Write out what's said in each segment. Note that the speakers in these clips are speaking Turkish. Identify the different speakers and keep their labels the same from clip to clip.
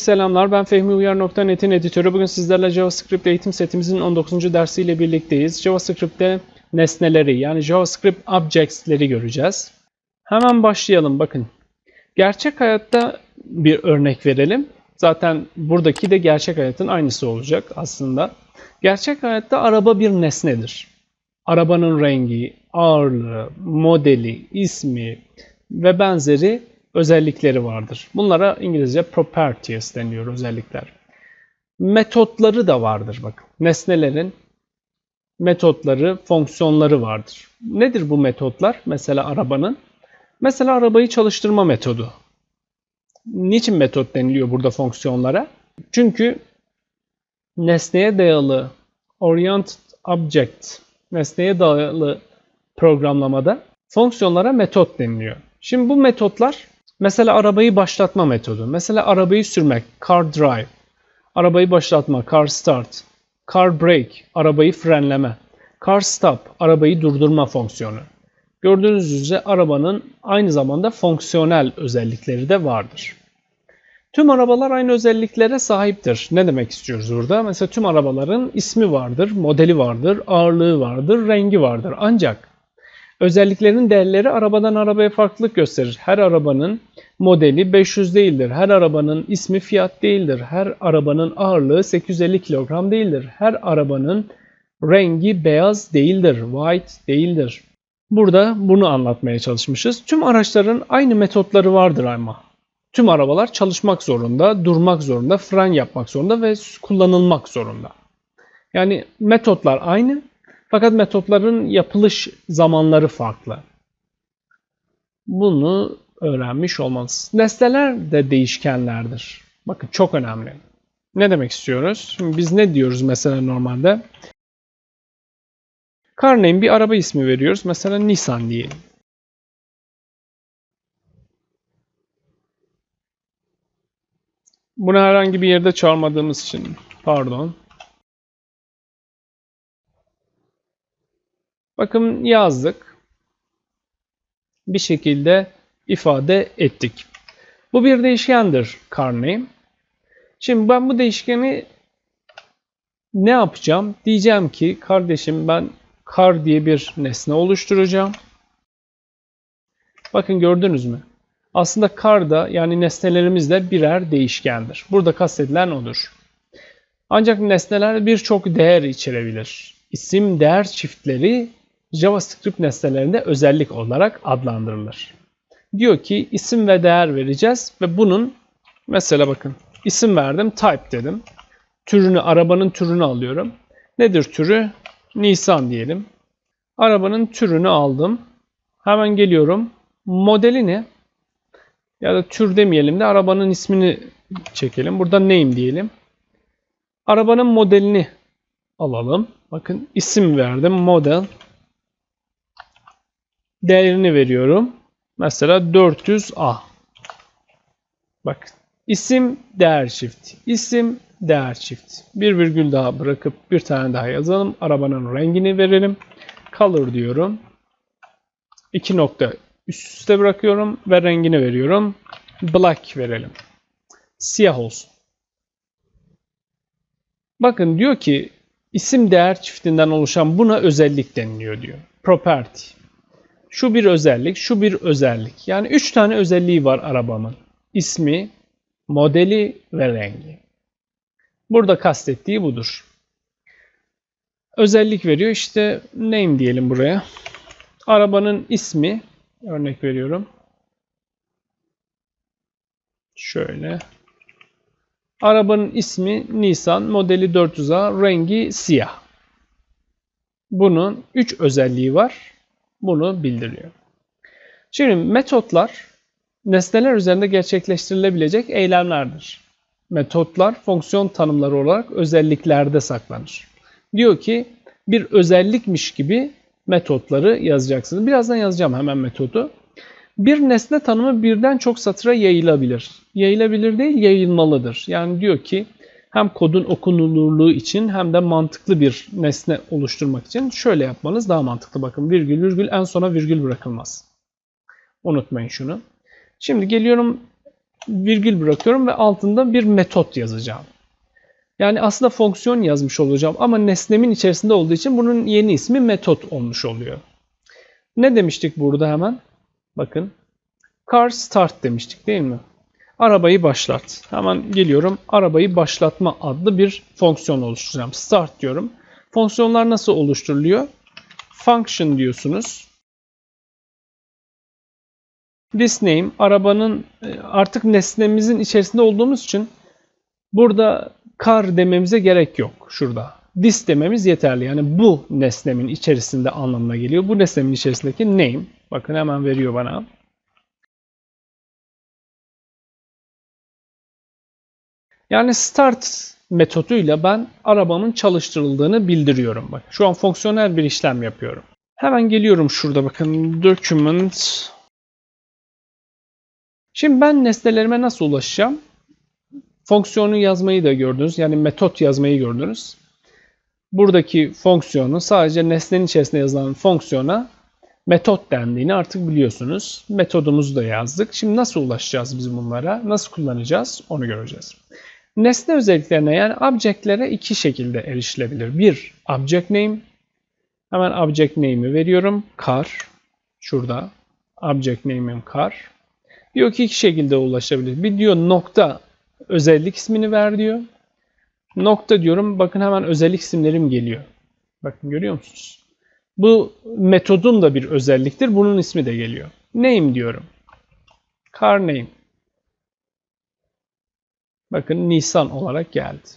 Speaker 1: Selamlar ben Fehmi Uyar.net'in editörü. Bugün sizlerle JavaScript eğitim setimizin 19. dersiyle birlikteyiz. JavaScript'te nesneleri yani JavaScript objects'leri göreceğiz. Hemen başlayalım bakın. Gerçek hayatta bir örnek verelim. Zaten buradaki de gerçek hayatın aynısı olacak aslında. Gerçek hayatta araba bir nesnedir. Arabanın rengi, ağırlığı, modeli, ismi ve benzeri özellikleri vardır. Bunlara İngilizce properties deniyor özellikler. Metotları da vardır bakın. Nesnelerin metotları, fonksiyonları vardır. Nedir bu metotlar? Mesela arabanın. Mesela arabayı çalıştırma metodu. Niçin metot deniliyor burada fonksiyonlara? Çünkü nesneye dayalı oriented object, nesneye dayalı programlamada fonksiyonlara metot deniliyor. Şimdi bu metotlar mesela arabayı başlatma metodu, mesela arabayı sürmek, car drive, arabayı başlatma, car start, car brake, arabayı frenleme, car stop, arabayı durdurma fonksiyonu. Gördüğünüz üzere arabanın aynı zamanda fonksiyonel özellikleri de vardır. Tüm arabalar aynı özelliklere sahiptir. Ne demek istiyoruz burada? Mesela tüm arabaların ismi vardır, modeli vardır, ağırlığı vardır, rengi vardır. Ancak özelliklerin değerleri arabadan arabaya farklılık gösterir. Her arabanın modeli 500 değildir. Her arabanın ismi Fiat değildir. Her arabanın ağırlığı 850 kilogram değildir. Her arabanın rengi beyaz değildir, white değildir. Burada bunu anlatmaya çalışmışız. Tüm araçların aynı metotları vardır ama. Tüm arabalar çalışmak zorunda, durmak zorunda, fren yapmak zorunda ve kullanılmak zorunda. Yani metotlar aynı fakat metotların yapılış zamanları farklı. Bunu öğrenmiş olmalısınız. Nesneler de değişkenlerdir. Bakın çok önemli. Ne demek istiyoruz? Şimdi biz ne diyoruz mesela normalde? Name bir araba ismi veriyoruz. Mesela Nissan diyelim. Bunu herhangi bir yerde çağırmadığımız için pardon. Bakın yazdık. Bir şekilde ifade ettik. Bu bir değişkendir car name. Şimdi ben bu değişkeni ne yapacağım? Diyeceğim ki kardeşim ben car diye bir nesne oluşturacağım. Bakın gördünüz mü? Aslında car da yani nesnelerimiz de birer değişkendir. Burada kastedilen odur. Ancak nesneler birçok değer içerebilir. İsim değer çiftleri JavaScript nesnelerinde özellik olarak adlandırılır. Diyor ki isim ve değer vereceğiz ve bunun mesela bakın isim verdim type dedim. Türünü arabanın türünü alıyorum. Nedir türü? Nisan diyelim. Arabanın türünü aldım. Hemen geliyorum. Modeli ne? Ya da tür demeyelim de arabanın ismini çekelim. Burada name diyelim. Arabanın modelini alalım. Bakın isim verdim. Model. Değerini veriyorum. Mesela 400A. Bak isim değer çift. İsim değer çift. Bir virgül daha bırakıp bir tane daha yazalım. Arabanın rengini verelim. Color diyorum. İki nokta üst üste bırakıyorum ve rengini veriyorum. Black verelim. Siyah olsun. Bakın diyor ki isim değer çiftinden oluşan buna özellik deniliyor diyor. Property. Şu bir özellik, şu bir özellik. Yani üç tane özelliği var arabamın. İsmi, modeli ve rengi. Burada kastettiği budur. Özellik veriyor. İşte name diyelim buraya. Arabanın ismi, örnek veriyorum. Şöyle. Arabanın ismi Nissan, modeli 400A, rengi siyah. Bunun 3 özelliği var. Bunu bildiriyor. Şimdi metotlar nesneler üzerinde gerçekleştirilebilecek eylemlerdir. Metotlar fonksiyon tanımları olarak özelliklerde saklanır. Diyor ki bir özellikmiş gibi metotları yazacaksınız. Birazdan yazacağım hemen metodu. Bir nesne tanımı birden çok satıra yayılabilir. Yayılabilir değil, yayılmalıdır. Yani diyor ki hem kodun okunulurluğu için hem de mantıklı bir nesne oluşturmak için şöyle yapmanız daha mantıklı. Bakın virgül virgül en sona virgül bırakılmaz. Unutmayın şunu. Şimdi geliyorum virgül bırakıyorum ve altında bir metot yazacağım. Yani aslında fonksiyon yazmış olacağım ama nesnemin içerisinde olduğu için bunun yeni ismi metot olmuş oluyor. Ne demiştik burada hemen? Bakın. Car start demiştik değil mi? Arabayı başlat. Hemen geliyorum. Arabayı başlatma adlı bir fonksiyon oluşturacağım. Start diyorum. Fonksiyonlar nasıl oluşturuluyor? Function diyorsunuz. This name arabanın e, artık nesnemizin içerisinde olduğumuz için burada car dememize gerek yok şurada. This dememiz yeterli. Yani bu nesnemin içerisinde anlamına geliyor. Bu nesnemin içerisindeki name. Bakın hemen veriyor bana. Yani start metoduyla ben arabamın çalıştırıldığını bildiriyorum. Bak şu an fonksiyonel bir işlem yapıyorum. Hemen geliyorum şurada bakın document. Şimdi ben nesnelerime nasıl ulaşacağım? Fonksiyonu yazmayı da gördünüz. Yani metot yazmayı gördünüz. Buradaki fonksiyonu sadece nesnenin içerisinde yazılan fonksiyona metot dendiğini artık biliyorsunuz. Metodumuzu da yazdık. Şimdi nasıl ulaşacağız biz bunlara? Nasıl kullanacağız? Onu göreceğiz. Nesne özelliklerine yani object'lere iki şekilde erişilebilir. Bir, object name. Hemen object name'i veriyorum. Car. Şurada. Object name'im car. Diyor ki iki şekilde ulaşabilir. Bir diyor nokta özellik ismini ver diyor. Nokta diyorum. Bakın hemen özellik isimlerim geliyor. Bakın görüyor musunuz? Bu metodun da bir özelliktir. Bunun ismi de geliyor. Name diyorum. Car name. Bakın Nisan olarak geldi.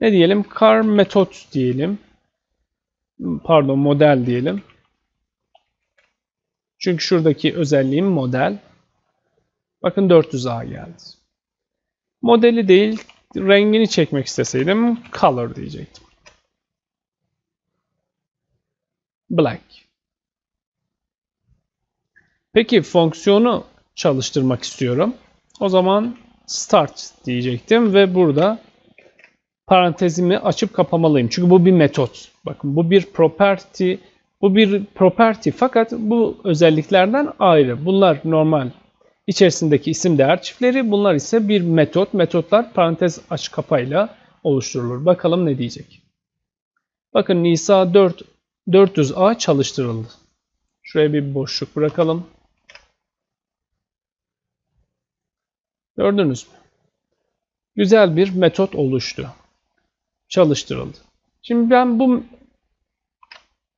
Speaker 1: Ne diyelim? Car metot diyelim. Pardon model diyelim. Çünkü şuradaki özelliğim model. Bakın 400A geldi. Modeli değil, rengini çekmek isteseydim color diyecektim. Black. Peki fonksiyonu çalıştırmak istiyorum. O zaman start diyecektim ve burada parantezimi açıp kapamalıyım. Çünkü bu bir metot. Bakın bu bir property, bu bir property fakat bu özelliklerden ayrı. Bunlar normal içerisindeki isim değer çiftleri. Bunlar ise bir metot. Metotlar parantez aç kapayla oluşturulur. Bakalım ne diyecek. Bakın Nisa 4 400A çalıştırıldı. Şuraya bir boşluk bırakalım. Gördünüz mü? Güzel bir metot oluştu. Çalıştırıldı. Şimdi ben bu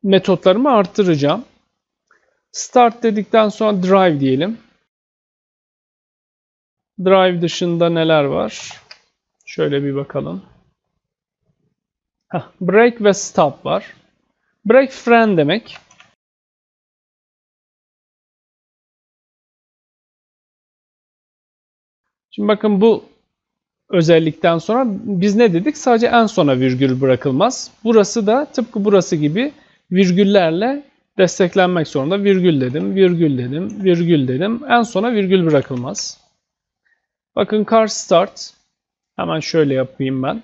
Speaker 1: metotlarımı arttıracağım. Start dedikten sonra drive diyelim. Drive dışında neler var? Şöyle bir bakalım. Heh, break ve stop var. Break fren demek. Şimdi bakın bu özellikten sonra biz ne dedik? Sadece en sona virgül bırakılmaz. Burası da tıpkı burası gibi virgüllerle desteklenmek zorunda. Virgül dedim, virgül dedim, virgül dedim. En sona virgül bırakılmaz. Bakın car start. Hemen şöyle yapayım ben.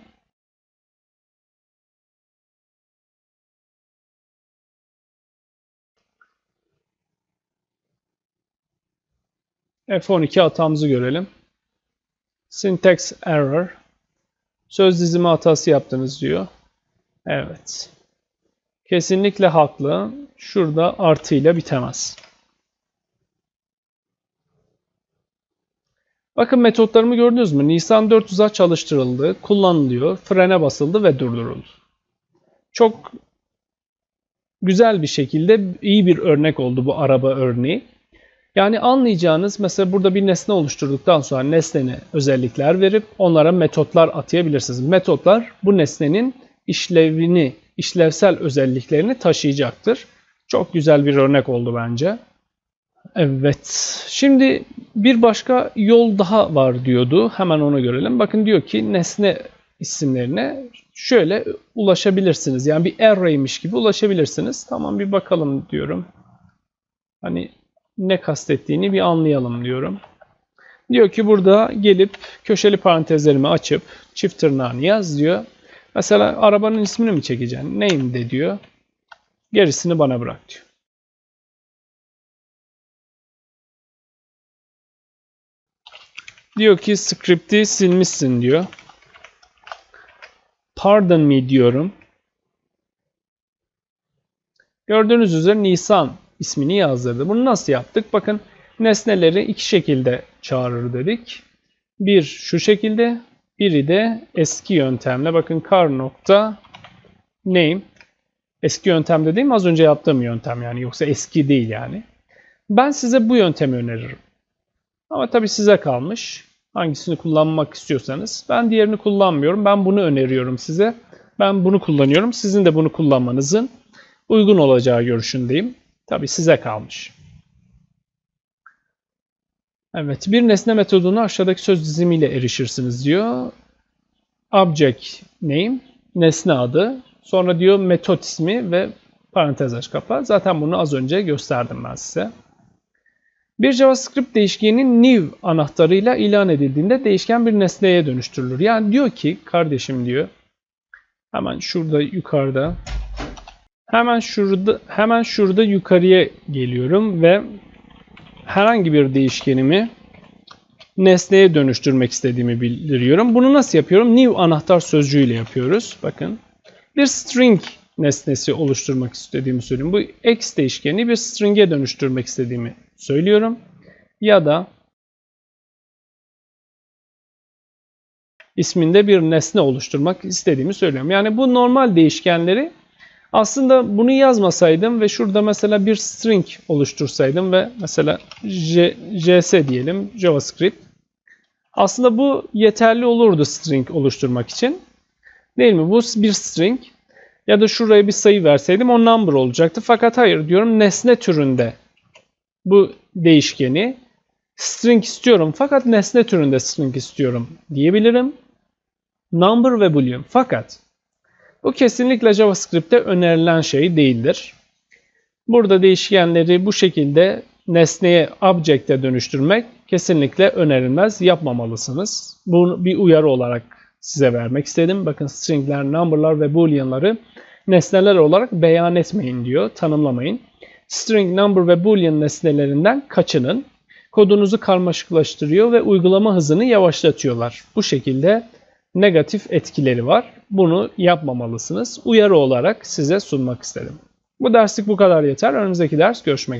Speaker 1: F12 hatamızı görelim. Syntax error. Söz dizimi hatası yaptınız diyor. Evet. Kesinlikle haklı. Şurada artıyla bitemez. Bakın metotlarımı gördünüz mü? Nisan 400'a çalıştırıldı, kullanılıyor, frene basıldı ve durduruldu. Çok güzel bir şekilde iyi bir örnek oldu bu araba örneği. Yani anlayacağınız mesela burada bir nesne oluşturduktan sonra nesnene özellikler verip onlara metotlar atayabilirsiniz. Metotlar bu nesnenin işlevini, işlevsel özelliklerini taşıyacaktır. Çok güzel bir örnek oldu bence. Evet. Şimdi bir başka yol daha var diyordu. Hemen onu görelim. Bakın diyor ki nesne isimlerine şöyle ulaşabilirsiniz. Yani bir array'miş gibi ulaşabilirsiniz. Tamam bir bakalım diyorum. Hani ne kastettiğini bir anlayalım diyorum. Diyor ki burada gelip köşeli parantezlerimi açıp çift tırnağını yaz diyor. Mesela arabanın ismini mi çekeceksin? Name de diyor. Gerisini bana bırak diyor. Diyor ki script'i silmişsin diyor. Pardon me diyorum. Gördüğünüz üzere Nisan ismini yazdırdı. Bunu nasıl yaptık? Bakın nesneleri iki şekilde çağırır dedik. Bir şu şekilde, biri de eski yöntemle. Bakın car nokta name. Eski yöntem dediğim az önce yaptığım yöntem yani yoksa eski değil yani. Ben size bu yöntemi öneririm. Ama tabii size kalmış. Hangisini kullanmak istiyorsanız. Ben diğerini kullanmıyorum. Ben bunu öneriyorum size. Ben bunu kullanıyorum. Sizin de bunu kullanmanızın uygun olacağı görüşündeyim. Tabii size kalmış. Evet, bir nesne metodunu aşağıdaki söz dizimiyle erişirsiniz diyor. Object name, nesne adı. Sonra diyor metot ismi ve parantez aç kapa. Zaten bunu az önce gösterdim ben size. Bir JavaScript değişkenin new anahtarıyla ilan edildiğinde değişken bir nesneye dönüştürülür. Yani diyor ki kardeşim diyor hemen şurada yukarıda hemen şurada hemen şurada yukarıya geliyorum ve herhangi bir değişkenimi nesneye dönüştürmek istediğimi bildiriyorum. Bunu nasıl yapıyorum? New anahtar sözcüğüyle yapıyoruz. Bakın. Bir string nesnesi oluşturmak istediğimi söylüyorum. Bu x değişkeni bir string'e dönüştürmek istediğimi söylüyorum. Ya da isminde bir nesne oluşturmak istediğimi söylüyorum. Yani bu normal değişkenleri aslında bunu yazmasaydım ve şurada mesela bir string oluştursaydım ve mesela JS diyelim JavaScript. Aslında bu yeterli olurdu string oluşturmak için. Değil mi? Bu bir string. Ya da şuraya bir sayı verseydim o number olacaktı. Fakat hayır diyorum nesne türünde bu değişkeni string istiyorum fakat nesne türünde string istiyorum diyebilirim. Number ve boolean. Fakat bu kesinlikle JavaScript'te önerilen şey değildir. Burada değişkenleri bu şekilde nesneye object'e dönüştürmek kesinlikle önerilmez. Yapmamalısınız. Bunu bir uyarı olarak size vermek istedim. Bakın stringler, number'lar ve boolean'ları nesneler olarak beyan etmeyin diyor. Tanımlamayın. String, number ve boolean nesnelerinden kaçının. Kodunuzu karmaşıklaştırıyor ve uygulama hızını yavaşlatıyorlar. Bu şekilde negatif etkileri var. Bunu yapmamalısınız. Uyarı olarak size sunmak istedim. Bu derslik bu kadar yeter. Önümüzdeki ders görüşmek üzere.